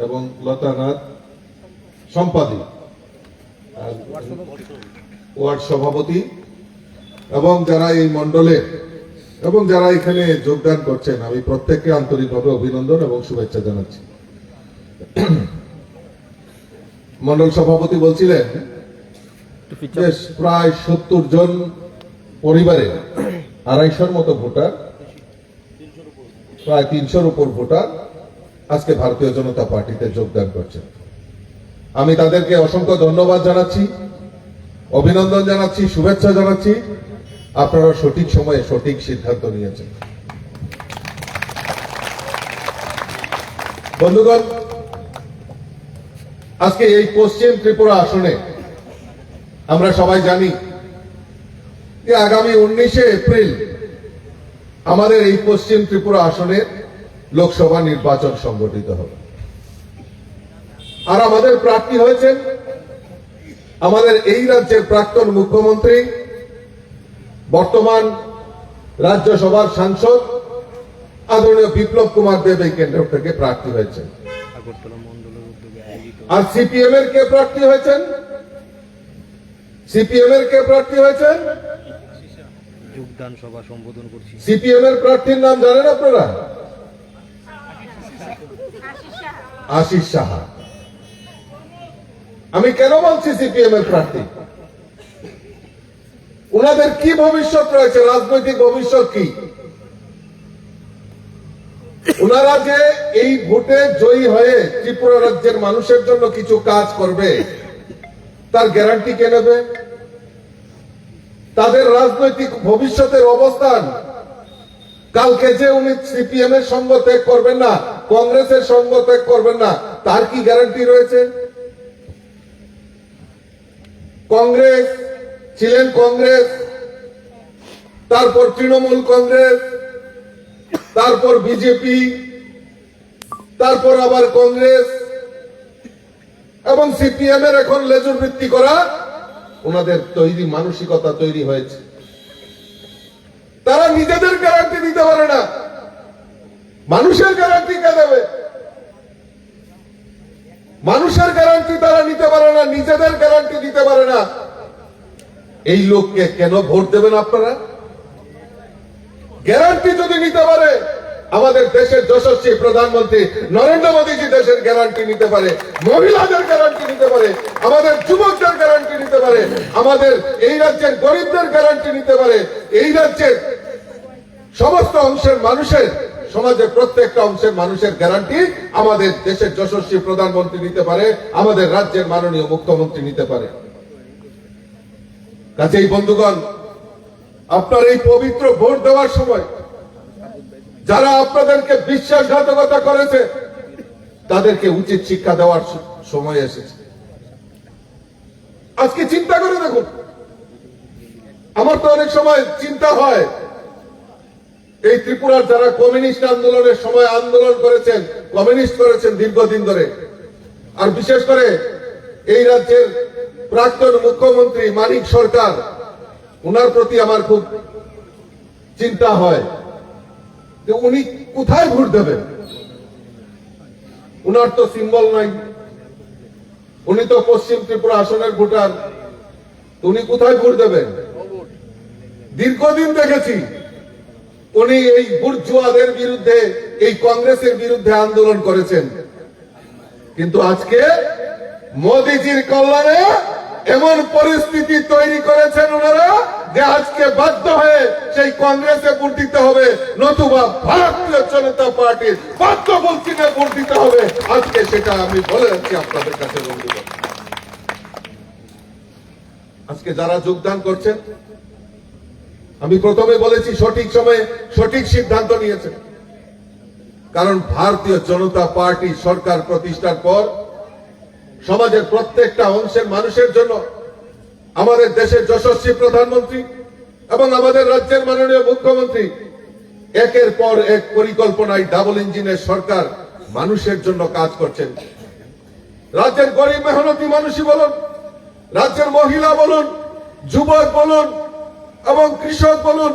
এবং লতানাথ সম্পাদিক আর ওয়ার্ড সভাপতি এবং যারা এই মন্ডলে এবং যারা এখানে যোগদান করছেন আমি প্রত্যেককে আন্তরিকভাবে অভিনন্দন এবং শুভেচ্ছা জানাচ্ছি। মন্ডল সভাপতি বলছিলেন বেশ প্রায় সত্তর জন পরিবারে আড়াইশোর মতো ভোটার প্রায় তিনশোর উপর ভোটার আজকে ভারতীয় জনতা পার্টিতে যোগদান করছেন। আমি তাদেরকে অসংখ্য ধন্যবাদ জানাচ্ছি, অভিনন্দন জানাচ্ছি, শুভেচ্ছা জানাচ্ছি। আপনারা সঠিক সময়ে সঠিক সিদ্ধান্ত নিয়েছেন। বন্ধুগণ, আজকে এই পশ্চিম ত্রিপুরা আসনে আমরা সবাই জানি যে আগামী উনিশে এপ্রিল আমাদের এই পশ্চিম ত্রিপুরা আসনে লোকসভা নির্বাচন সংগঠিত হবে। আর আমাদের প্রার্থী হয়েছেন আমাদের এই রাজ্যের প্রাক্তন মুখ্যমন্ত্রী বর্তমান রাজ্যসভার সাংসদ আদরণীয় বিপ্লব কুমার দেব এই কেন্দ্র থেকে প্রার্থী হয়েছেন। আর সিপিএম এর কে প্রার্থী হয়েছেন? সিপিএম এর কে প্রার্থী হয়েছেন? যোগদান সভা সম্বোধন করছি। সিপিএম এর প্রার্থীর নাম জানেন আপনারা? আশিস সাহা। আমি কেন বলছি সিপিএম এর প্রার্থী? ওনাদের কি ভবিষ্যৎ রয়েছে? রাজনৈতিক ভবিষ্যৎ কি? ওনারা যে এই ভোটে জয়ী হয়ে ত্রিপুরা রাজ্যের মানুষের জন্য কিছু কাজ করবে, তার গ্যারান্টি কে নেবে? তাদের রাজনৈতিক ভবিষ্যতের অবস্থান, কালকে যে উনি সিপিএম এর সঙ্গ ত্যাগ করবেন না কংগ্রেসের সঙ্গ ত্যাগ করবেন না। তার কি গ্যারান্টি রয়েছে? কংগ্রেস ছিলেন কংগ্রেস, তারপর তৃণমূল কংগ্রেস, তারপর বিজেপি তারপর আবার কংগ্রেস, এবং সিপিএম এর এখন লেজুর বৃত্তি করা ওনাদের তৈরি মানসিকতা তৈরি হয়েছে। তারা নিজেদের গ্যারান্টি দিতে পারে না। মানুষের গ্যারান্টি কে দেবে? মানুষের গ্যারান্টি তারা নিতে পারে না, নিজেদের গ্যারান্টি দিতে পারে না। এই লোককে কেন ভোট দেবেন আপনারা? গ্যারান্টি যদি নিতে পারে, আমাদের দেশের যশস্বী প্রধানমন্ত্রী নরেন্দ্র মোদীজি দেশের গ্যারান্টি নিতে পারে, মহিলাদের গ্যারান্টি নিতে পারে, আমাদের যুবকদের গ্যারান্টি নিতে পারে, আমাদের এই রাজ্যের গরিবদের গ্যারান্টি নিতে পারে, এই রাজ্যের সমস্ত অংশের মানুষের সমাজের প্রত্যেকটা অংশের মানুষের গ্যারান্টি আমাদের দেশের যশস্বী প্রধানমন্ত্রী নিতে পারে, আমাদের রাজ্যের মাননীয় মুখ্যমন্ত্রী নিতে পারে। কাজেই বন্ধুগণ, আপনার এই পবিত্র ভোট দেওয়ার সময় যারা আপনাদেরকে বিশ্বাসঘাতকতা করেছে, তাদেরকে উচিত শিক্ষা দেওয়ার সময় এসেছে। আজকে চিন্তা করে দেখুন, আমার তো অনেক সময় চিন্তা হয় এই ত্রিপুরার যারা কমিউনিস্ট আন্দোলনের সময় আন্দোলন করেছেন, কমিউনিস্ট করেছেন দীর্ঘদিন ধরে। আর বিশেষ করে এই রাজ্যের প্রাক্তন মুখ্যমন্ত্রী মানিক সরকার ওনার প্রতি আমার খুব চিন্তা হয় যে উনি কোথায় ভোট দেবেন? উনার তো সিম্বল নাই। উনি তো পশ্চিম ত্রিপুরা আসনের ভোটার। উনি কোথায় ভোট দেবেন? দীর্ঘদিন দেখেছি। উনি এই বুর্জুয়াদের বিরুদ্ধে, এই কংগ্রেসের বিরুদ্ধে আন্দোলন করেছেন। কিন্তু আজকে মোদিজির কল্যাণে এমন পরিস্থিতি তৈরি করেছেন ওনারা যে আজকে বাধ্য হয়ে সেই কংগ্রেসে ভোট দিতে হবে। নতুবা ভারতীয় জনতা পার্টির বাধ্য বলছি না ভোট দিতে হবে। আজকে সেটা আমি বলে যাচ্ছি আপনাদের কাছে আজকে যারা যোগদান করছেন আমি প্রথমে বলেছি সঠিক সময়ে সঠিক সিদ্ধান্ত নিয়েছেন। কারণ ভারতীয় জনতা পার্টি সরকার প্রতিষ্ঠার পর সমাজের প্রত্যেকটা অংশের মানুষের জন্য আমাদের দেশের যশস্বী প্রধানমন্ত্রী এবং আমাদের রাজ্যের মাননীয় মুখ্যমন্ত্রী একের পর এক পরিকল্পনায় ডাবল ইঞ্জিনের সরকার মানুষের জন্য কাজ করছেন। রাজ্যের গরিব মেহনতি মানুষই বলুন, রাজ্যের মহিলা বলুন, যুবক বলুন এবং কৃষক বলুন,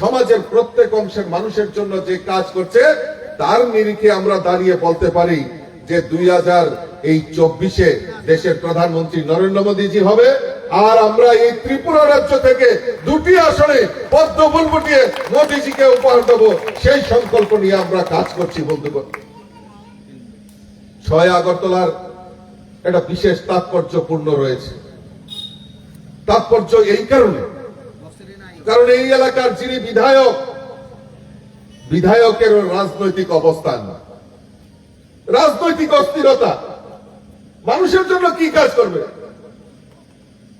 সমাজের প্রত্যেক অংশের মানুষের জন্য যে কাজ করছে, তার নিরিখে আমরা দাঁড়িয়ে বলতে পারি যে দুই হাজার এই চব্বিশে দেশের প্রধানমন্ত্রী নরেন্দ্র মোদীজি হবে, আর আমরা এই ত্রিপুরা রাজ্য থেকে দুটি আসনে পদ্ম ফুল ফুটিয়ে মোদীজিকে উপহার দেব। সেই সংকল্প নিয়ে আমরা কাজ করছি, বন্ধুগণ। ছয় আগরতলার একটা বিশেষ তাৎপর্যপূর্ণ রয়েছে। তাৎপর্য এই কারণে কারণ এই এলাকার যিনি বিধায়ক, বিধায়কের রাজনৈতিক অবস্থান। রাজনৈতিক অস্থিরতা। মানুষের জন্য কি কাজ করবে?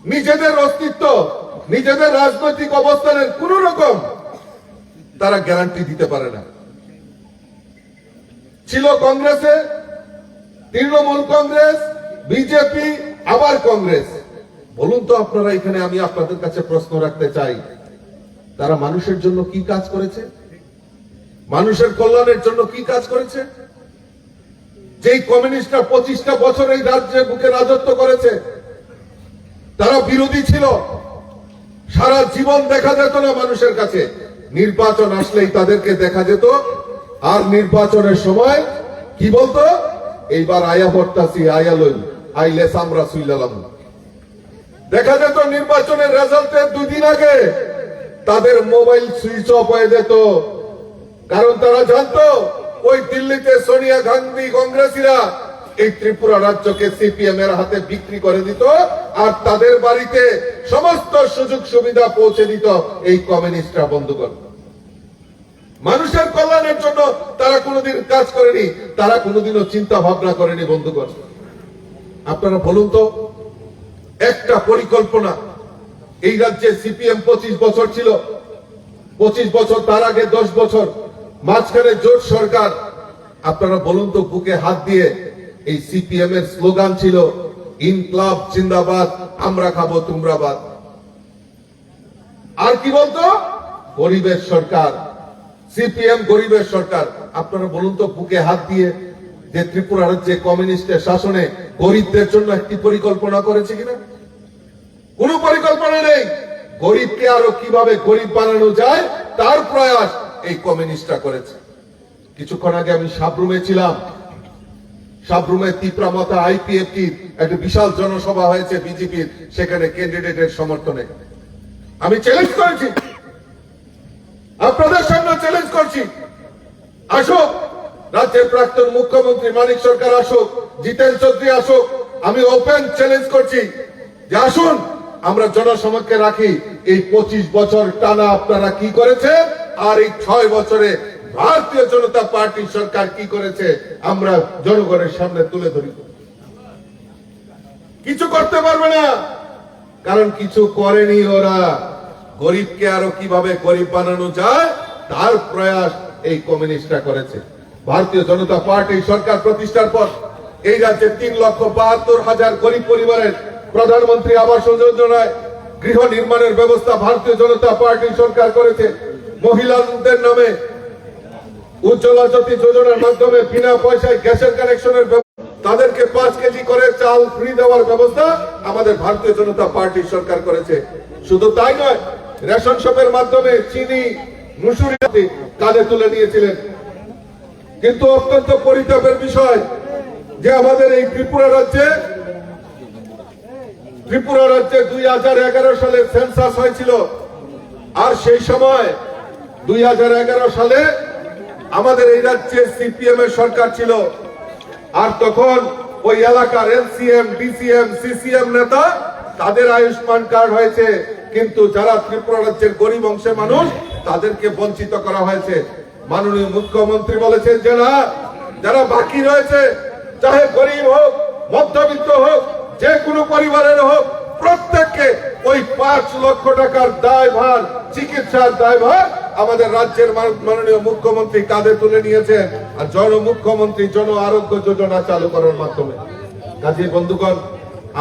নিজেদের অস্তিত্ব, নিজেদের রাজনৈতিক অবস্থানের কোন রকম তারা গ্যারান্টি দিতে পারে না। ছিল কংগ্রেসে, তৃণমূল কংগ্রেস, বিজেপি, আবার কংগ্রেস। বলুন তো আপনারা এখানে আমি আপনাদের কাছে প্রশ্ন রাখতে চাই। তারা মানুষের জন্য কি কাজ করেছে? মানুষের কল্যাণের জন্য কি কাজ করেছে? যেই কমিউনিস্টরা পঁচিশটা বছর এই রাজ্যে বুকে রাজত্ব করেছে, তারা বিরোধী ছিল। সারা জীবন দেখা যেত না মানুষের কাছে। নির্বাচন আসলেই তাদেরকে দেখা যেত। আর নির্বাচনের সময় কি বলতো? এইবার আয়া ভট্টাসি আয়া লই আইলেস আমরা সুইলালাম দেখা যেত নির্বাচনের রেজাল্টের দুই দিন আগে। তাদের মোবাইল সুইচ অফ হয়ে যেত। কারণ তারা জানতো, ওই দিল্লিতে সোনিয়া গান্ধী কংগ্রেসীরা এই ত্রিপুরা রাজ্যকে সিপিএম এর হাতে বিক্রি করে দিত আর তাদের বাড়িতে সমস্ত সুযোগ সুবিধা পৌঁছে দিত এই কমিউনিস্টরা বন্ধুগণ। মানুষের কল্যাণের জন্য তারা কোনোদিন কাজ করেনি, তারা কোনোদিনও চিন্তা ভাবনা করেনি বন্ধুগণ। আপনারা বলুন তো, একটা পরিকল্পনা এই রাজ্যে সিপিএম পঁচিশ বছর ছিল। পঁচিশ বছর তার আগে দশ বছর। মাঝখানে জোট সরকার। আপনারা বলুন তো, বুকে হাত দিয়ে এই সিপিএম এর স্লোগান ছিল, ইনকলাব জিন্দাবাদ, আমরা খাব তোমরাবাদ। আর কি বলতো? গরিবের সরকার। সিপিএম গরিবের সরকার। আপনারা বলুন তো, বুকে হাত দিয়ে যে ত্রিপুরা রাজ্যে কমিউনিস্টের শাসনে গরিবদের জন্য একটি পরিকল্পনা করেছে কিনা? কোন পরিকল্পনা নেই। গরিবকে আরও কীভাবে গরিব বানানো যায়, তার প্রয়াস এই কমিউনিস্টরা করেছে। কিছুক্ষণ আগে আমি সাবরুমে ছিলাম। সাবরুমে তিপ্রামতা আইপিএফটি একটা বিশাল জনসভা হয়েছে বিজেপির, সেখানে ক্যান্ডিডেটের সমর্থনে। আমি চ্যালেঞ্জ করেছি। আপনাদের সামনে চ্যালেঞ্জ করছি। আসুক, রাজ্যের প্রাক্তন মুখ্যমন্ত্রী মানিক সরকার আসুক, জিতেন চৌধুরী আসুক, আমি ওপেন চ্যালেঞ্জ করছি। যে আসুন আমরা জনসমক্ষে রাখি, এই পঁচিশ বছর টানা আপনারা কি করেছে? আর এই ছয় বছরে ভারতীয় জনতা পার্টি সরকার কি করেছে? আমরা জনগণের সামনে তুলে ধরি। কিছু করতে পারবে না। কারণ কিছু করেনি ওরা। গরিবকে আরও কীভাবে গরিব বানানো যায়? তার প্রয়াস এই কমিউনিস্টরা করেছে। ভারতীয় জনতা পার্টি সরকার প্রতিষ্ঠার পর এই রাজ্যে তিন লক্ষ বাহাত্তর হাজার গরিব পরিবারের প্রধানমন্ত্রী আবাস যোজনায় গৃহ নির্মাণের ব্যবস্থা ভারতীয় জনতা পার্টি সরকার করেছে। মহিলাদের নামে উজ্জ্বলা জ্যোতি যোজনার মাধ্যমে বিনা পয়সায় গ্যাসের কানেকশনের তাদেরকে পাঁচ কেজি করে চাল ফ্রি দেওয়ার ব্যবস্থা আমাদের ভারতীয় জনতা পার্টি সরকার করেছে। শুধু তাই নয়, রেশন শপের মাধ্যমে চিনি, মুসুরি কাঁধে তুলে নিয়েছিলেন। কিন্তু অত্যন্ত পরিতাপের বিষয় যে আমাদের এই ত্রিপুরা রাজ্যে ত্রিপুরা রাজ্যে দুই হাজার এগারো সালে সেন্সাস হয়েছিল। আর সেই সময় দুই হাজার এগারো সালে আমাদের এই রাজ্যে সিপিএম এর সরকার ছিল। আর তখন ওই এলাকার এলসিএম, ডিসিএম, সিসিএম নেতা তাদের আয়ুষ্মান কার্ড হয়েছে। কিন্তু যারা ত্রিপুরা রাজ্যের গরিব অংশের মানুষ, তাদেরকে বঞ্চিত করা হয়েছে। মাননীয় মুখ্যমন্ত্রী বলেছেন যে না, যারা বাকি রয়েছে, চাহে গরিব হোক, মধ্যবিত্ত হোক যে কোনো পরিবারের হোক, প্রত্যেককে ওই পাঁচ লক্ষ টাকার দায়ভার, চিকিৎসার দায়ভার আমাদের রাজ্যের মাননীয় মুখ্যমন্ত্রী কাঁধে তুলে নিয়েছেন আর জন মুখ্যমন্ত্রী জন আরোগ্য যোজনা চালু করার মাধ্যমে। কাজী বন্ধুগণ,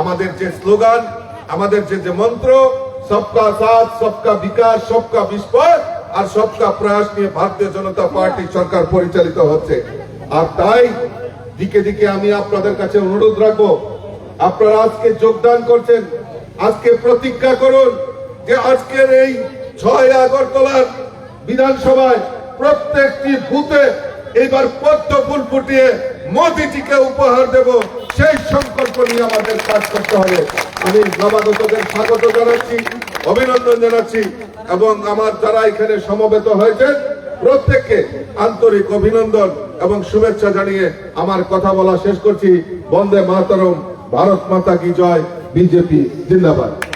আমাদের যে স্লোগান, আমাদের যে যে মন্ত্র, সবকা সাথ, সবকা বিকাশ, সবকা বিস্ফোর আর সবকা প্রয়াস নিয়ে ভারতীয় জনতা পার্টি সরকার পরিচালিত হচ্ছে। আর তাই দিকে দিকে আমি আপনাদের কাছে অনুরোধ রাখব আপনারা আজকে যোগদান করছেন। আজকে প্রতিজ্ঞা করুন যে আজকের এই ছয় আগরতলার বিধানসভায় প্রত্যেকটি বুথে এইবার পদ্ম ফুল ফুটিয়ে মোদিজিকে উপহার দেব। সেই সংকল্প নিয়ে আমাদের কাজ করতে হবে। আমি নবাগতদের স্বাগত জানাচ্ছি, অভিনন্দন জানাচ্ছি এবং আমার যারা এখানে সমবেত হয়েছে প্রত্যেককে আন্তরিক অভিনন্দন এবং শুভেচ্ছা জানিয়ে আমার কথা বলা শেষ করছি। বন্দে মাতরম। ভারত মাতা কি জয়? বিজেপি জিন্দাবাদ।